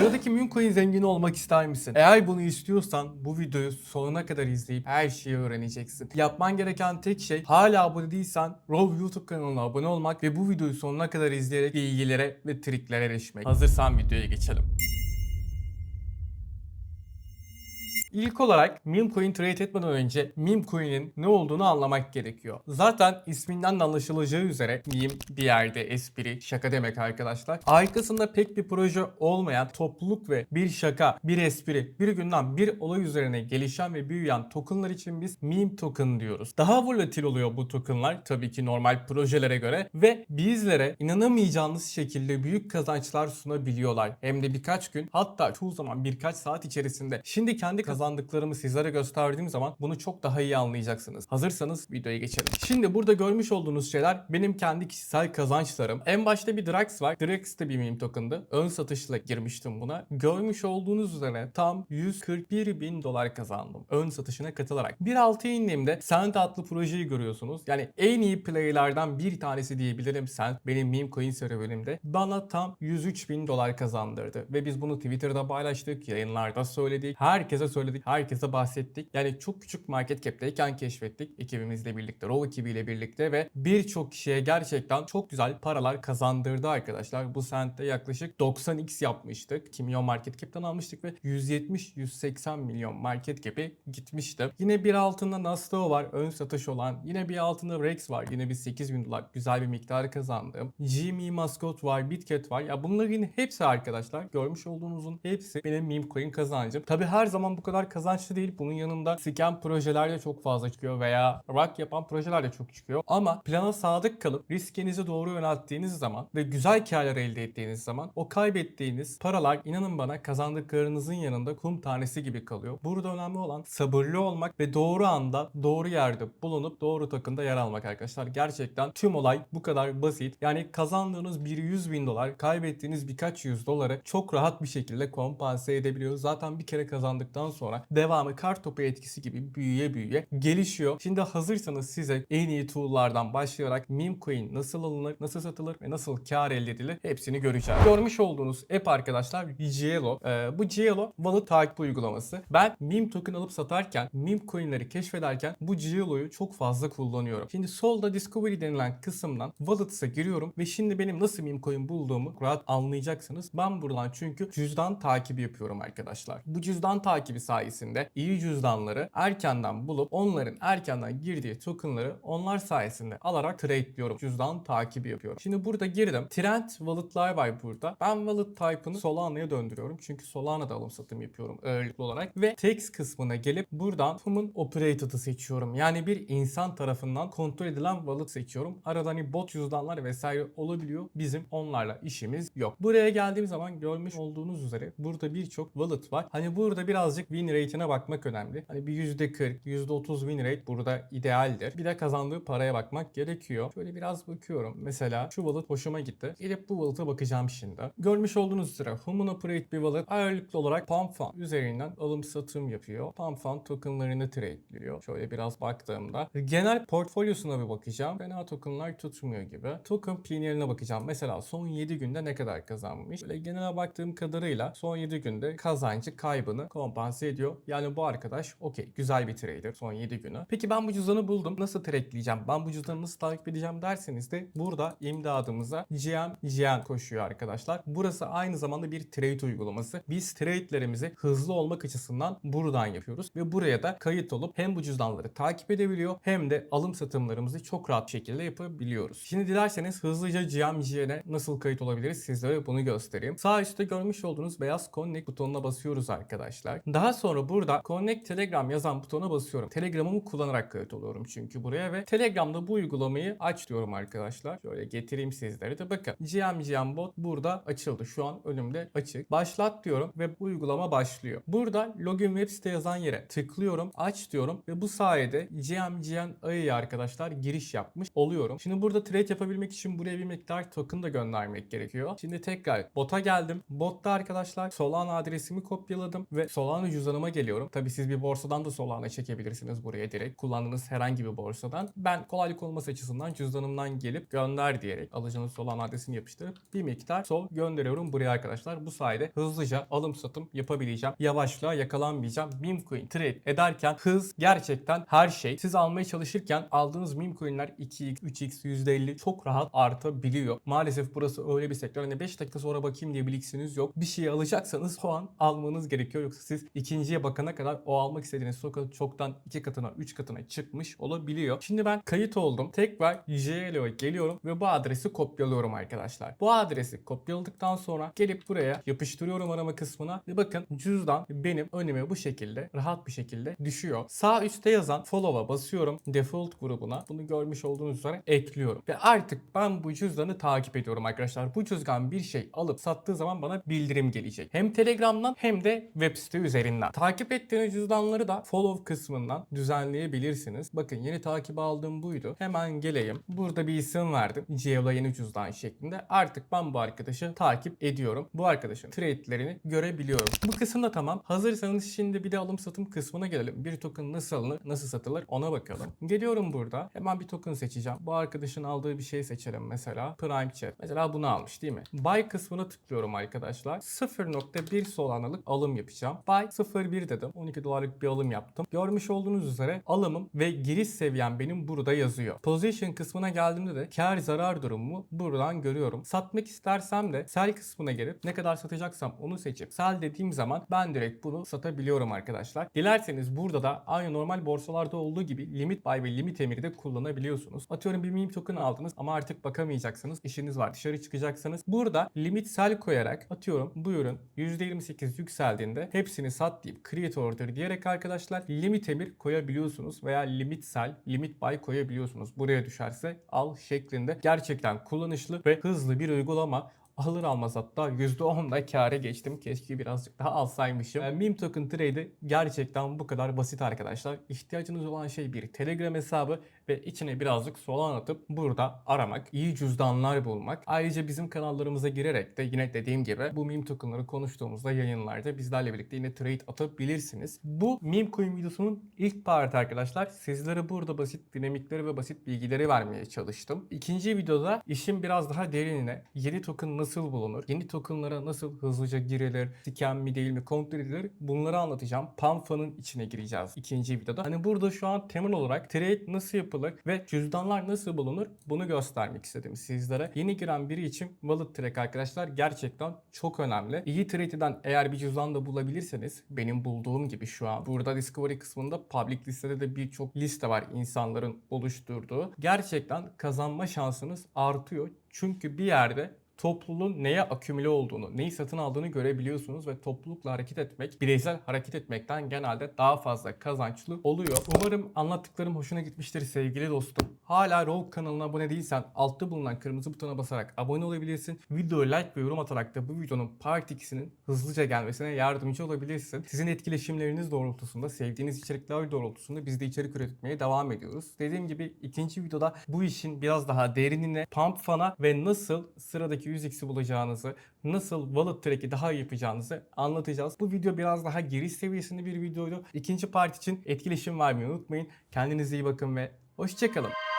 Sıradaki meme coin zengini olmak ister misin? Eğer bunu istiyorsan bu videoyu sonuna kadar izleyip her şeyi öğreneceksin. Yapman gereken tek şey hala abone değilsen Rov YouTube kanalına abone olmak ve bu videoyu sonuna kadar izleyerek bilgilere ve triklere erişmek. Hazırsan videoya geçelim. İlk olarak meme coin trade etmeden önce meme coin'in ne olduğunu anlamak gerekiyor. Zaten isminden de anlaşılacağı üzere meme bir yerde espri, şaka demek arkadaşlar. Arkasında pek bir proje olmayan topluluk ve bir şaka, bir espri, bir günden bir olay üzerine gelişen ve büyüyen tokenlar için biz meme token diyoruz. Daha volatil oluyor bu tokenlar tabii ki normal projelere göre ve bizlere inanamayacağınız şekilde büyük kazançlar sunabiliyorlar. Hem de birkaç gün hatta çoğu zaman birkaç saat içerisinde. Şimdi kendi kazandıklarımı sizlere gösterdiğim zaman bunu çok daha iyi anlayacaksınız. Hazırsanız videoya geçelim. Şimdi burada görmüş olduğunuz şeyler benim kendi kişisel kazançlarım. En başta bir Drax var. Drax de bir meme token'dı. Ön satışla girmiştim buna. Görmüş olduğunuz üzere tam 141 bin dolar kazandım. Ön satışına katılarak. 1.6'ya indiğimde Sent adlı projeyi görüyorsunuz. Yani en iyi playlerden bir tanesi diyebilirim Sent. Benim meme coin serüvenimde. Bana tam 103 bin dolar kazandırdı. Ve biz bunu Twitter'da paylaştık, yayınlarda söyledik. Herkese söyledik, herkese bahsettik. Yani çok küçük market cap'teyken keşfettik. Ekibimizle birlikte, Row ekibiyle birlikte ve birçok kişiye gerçekten çok güzel paralar kazandırdı arkadaşlar. Bu sentte yaklaşık 90x yapmıştık. 2 milyon market cap'ten almıştık ve 170-180 milyon market cap'e gitmişti. Yine bir altında Nasto var, ön satış olan. Yine bir altında Rex var. Yine bir 8 bin dolar güzel bir miktar kazandım. GME Mascot var, Bitcat var. Ya bunların hepsi arkadaşlar görmüş olduğunuzun hepsi benim meme coin kazancım. Tabi her zaman bu kadar kazançlı değil. Bunun yanında scam projeler de çok fazla çıkıyor veya rock yapan projeler de çok çıkıyor. Ama plana sadık kalıp riskinizi doğru yönelttiğiniz zaman ve güzel karlar elde ettiğiniz zaman o kaybettiğiniz paralar inanın bana kazandıklarınızın yanında kum tanesi gibi kalıyor. Burada önemli olan sabırlı olmak ve doğru anda doğru yerde bulunup doğru takımda yer almak arkadaşlar. Gerçekten tüm olay bu kadar basit. Yani kazandığınız bir 100 bin dolar kaybettiğiniz birkaç yüz doları çok rahat bir şekilde kompanse edebiliyor. Zaten bir kere kazandıktan sonra devamı kar topu etkisi gibi büyüye büyüye gelişiyor. Şimdi hazırsanız size en iyi tool'lardan başlayarak meme coin nasıl alınır, nasıl satılır ve nasıl kar elde edilir hepsini göreceğiz. Görmüş olduğunuz app arkadaşlar Gielo. Ee, bu Gielo wallet takip uygulaması. Ben meme token alıp satarken, meme coin'leri keşfederken bu Gielo'yu çok fazla kullanıyorum. Şimdi solda Discovery denilen kısımdan Wallets'a giriyorum ve şimdi benim nasıl meme coin bulduğumu rahat anlayacaksınız. Ben buradan çünkü cüzdan takibi yapıyorum arkadaşlar. Bu cüzdan takibi sayesinde iyi cüzdanları erkenden bulup onların erkenden girdiği tokenları onlar sayesinde alarak trade'liyorum. Cüzdan takibi yapıyorum. Şimdi burada girdim. Trend wallet'lar var burada. Ben wallet type'ını Solana'ya döndürüyorum. Çünkü Solana'da alım satım yapıyorum ağırlıklı olarak. Ve text kısmına gelip buradan Human Operated'ı seçiyorum. Yani bir insan tarafından kontrol edilen wallet seçiyorum. Arada hani bot cüzdanlar vesaire olabiliyor. Bizim onlarla işimiz yok. Buraya geldiğim zaman görmüş olduğunuz üzere burada birçok wallet var. Hani burada birazcık win rate'ine bakmak önemli. Hani bir %40, %30 win rate burada idealdir. Bir de kazandığı paraya bakmak gerekiyor. Şöyle biraz bakıyorum. Mesela şu wallet hoşuma gitti. Gidip bu wallet'a bakacağım şimdi. Görmüş olduğunuz üzere Human Operate bir wallet ağırlıklı olarak Pump Fund üzerinden alım satım yapıyor. Pump Fund tokenlarını trade'liyor. Şöyle biraz baktığımda. Genel portfolyosuna bir bakacağım. Fena tokenlar tutmuyor gibi. Token P&L'ine bakacağım. Mesela son 7 günde ne kadar kazanmış. Böyle genel baktığım kadarıyla son 7 günde kazancı kaybını kompanse ediyor. Yani bu arkadaş okey güzel bir trader son 7 günü. Peki ben bu cüzdanı buldum. Nasıl trade'leyeceğim? Ben bu cüzdanı nasıl takip edeceğim derseniz de burada imdadımıza GM GM koşuyor arkadaşlar. Burası aynı zamanda bir trade uygulaması. Biz trade'lerimizi hızlı olmak açısından buradan yapıyoruz ve buraya da kayıt olup hem bu cüzdanları takip edebiliyor hem de alım satımlarımızı çok rahat şekilde yapabiliyoruz. Şimdi dilerseniz hızlıca GM GM'e nasıl kayıt olabiliriz sizlere bunu göstereyim. Sağ üstte görmüş olduğunuz beyaz Connect butonuna basıyoruz arkadaşlar. Daha sonra burada Connect Telegram yazan butona basıyorum. Telegram'ımı kullanarak kayıt oluyorum çünkü buraya ve Telegram'da bu uygulamayı aç diyorum arkadaşlar. Şöyle getireyim sizlere de bakın. GM GM bot burada açıldı. Şu an önümde açık. Başlat diyorum ve bu uygulama başlıyor. Burada login web site yazan yere tıklıyorum. Aç diyorum ve bu sayede GM GM AI'ye arkadaşlar giriş yapmış oluyorum. Şimdi burada trade yapabilmek için buraya bir miktar token da göndermek gerekiyor. Şimdi tekrar bota geldim. Botta arkadaşlar Solana adresimi kopyaladım ve Solana cüzdanı cüzdanıma geliyorum. Tabii siz bir borsadan da Solana çekebilirsiniz buraya direkt. Kullandığınız herhangi bir borsadan. Ben kolaylık olması açısından cüzdanımdan gelip gönder diyerek alıcının Solana adresini yapıştırıp bir miktar sol gönderiyorum buraya arkadaşlar. Bu sayede hızlıca alım satım yapabileceğim. Yavaşlığa yakalanmayacağım. Meme coin trade ederken hız gerçekten her şey. Siz almaya çalışırken aldığınız meme coinler 2x, 3x, %50 çok rahat artabiliyor. Maalesef burası öyle bir sektör. Hani 5 dakika sonra bakayım diye bir yok. Bir şey alacaksanız o an almanız gerekiyor. Yoksa siz ikinciye bakana kadar o almak istediğiniz token çoktan 2 katına 3 katına çıkmış olabiliyor. Şimdi ben kayıt oldum. Tekrar JLO'ya geliyorum ve bu adresi kopyalıyorum arkadaşlar. Bu adresi kopyaladıktan sonra gelip buraya yapıştırıyorum arama kısmına ve bakın cüzdan benim önüme bu şekilde rahat bir şekilde düşüyor. Sağ üstte yazan follow'a basıyorum. Default grubuna bunu görmüş olduğunuz üzere ekliyorum. Ve artık ben bu cüzdanı takip ediyorum arkadaşlar. Bu cüzdan bir şey alıp sattığı zaman bana bildirim gelecek. Hem Telegram'dan hem de web site üzerinden. Takip ettiğiniz cüzdanları da follow kısmından düzenleyebilirsiniz. Bakın yeni takip aldığım buydu. Hemen geleyim. Burada bir isim verdim. Cevla yeni cüzdan şeklinde. Artık ben bu arkadaşı takip ediyorum. Bu arkadaşın trade'lerini görebiliyorum. Bu kısım da tamam. Hazırsanız şimdi bir de alım satım kısmına gelelim. Bir token nasıl alınır, nasıl satılır ona bakalım. Geliyorum burada. Hemen bir token seçeceğim. Bu arkadaşın aldığı bir şey seçelim mesela. Prime Chat. Mesela bunu almış değil mi? Buy kısmına tıklıyorum arkadaşlar. 0.1 Solana'lık alım yapacağım. Buy 0.1 dedim. 12 dolarlık bir alım yaptım. Görmüş olduğunuz üzere alımım ve giriş seviyem benim burada yazıyor. Position kısmına geldiğimde de kar zarar durumumu buradan görüyorum. Satmak istersem de sell kısmına gelip ne kadar satacaksam onu seçip sell dediğim zaman ben direkt bunu satabiliyorum arkadaşlar. Dilerseniz burada da aynı normal borsalarda olduğu gibi limit buy ve limit emiri de kullanabiliyorsunuz. Atıyorum bir meme token aldınız ama artık bakamayacaksınız. İşiniz var dışarı çıkacaksınız. Burada limit sell koyarak atıyorum bu ürün %28 yükseldiğinde hepsini sat deyip create order diyerek arkadaşlar limit emir koyabiliyorsunuz veya limit sell, limit buy koyabiliyorsunuz. Buraya düşerse al şeklinde gerçekten kullanışlı ve hızlı bir uygulama alır almaz hatta %10'da kâra geçtim. Keşke birazcık daha alsaymışım. Yani meme token trade'i gerçekten bu kadar basit arkadaşlar. İhtiyacınız olan şey bir Telegram hesabı ve içine birazcık solan atıp burada aramak, iyi cüzdanlar bulmak. Ayrıca bizim kanallarımıza girerek de yine dediğim gibi bu meme tokenları konuştuğumuzda yayınlarda bizlerle birlikte yine trade atabilirsiniz. Bu meme coin videosunun ilk parti arkadaşlar. Sizlere burada basit dinamikleri ve basit bilgileri vermeye çalıştım. İkinci videoda işin biraz daha derinine yeni token nasıl bulunur, yeni tokenlara nasıl hızlıca girilir, scam mi değil mi kontrol edilir bunları anlatacağım. Panfa'nın içine gireceğiz ikinci videoda. Hani burada şu an temel olarak trade nasıl yapılır ve cüzdanlar nasıl bulunur bunu göstermek istedim sizlere. Yeni giren biri için Wallet Track arkadaşlar gerçekten çok önemli. İyi trade eden eğer bir cüzdan da bulabilirseniz benim bulduğum gibi şu an burada Discovery kısmında public listede de birçok liste var insanların oluşturduğu. Gerçekten kazanma şansınız artıyor. Çünkü bir yerde topluluğun neye akümüle olduğunu, neyi satın aldığını görebiliyorsunuz ve toplulukla hareket etmek, bireysel hareket etmekten genelde daha fazla kazançlı oluyor. Umarım anlattıklarım hoşuna gitmiştir sevgili dostum. Hala Rogue kanalına abone değilsen altta bulunan kırmızı butona basarak abone olabilirsin. Videoya like ve yorum atarak da bu videonun part 2'sinin hızlıca gelmesine yardımcı olabilirsin. Sizin etkileşimleriniz doğrultusunda, sevdiğiniz içerikler doğrultusunda biz de içerik üretmeye devam ediyoruz. Dediğim gibi ikinci videoda bu işin biraz daha derinine, pump fana ve nasıl sıradaki 100x'i bulacağınızı, nasıl wallet track'i daha iyi yapacağınızı anlatacağız. Bu video biraz daha giriş seviyesinde bir videoydu. İkinci part için etkileşim vermeyi unutmayın. Kendinize iyi bakın ve hoşçakalın.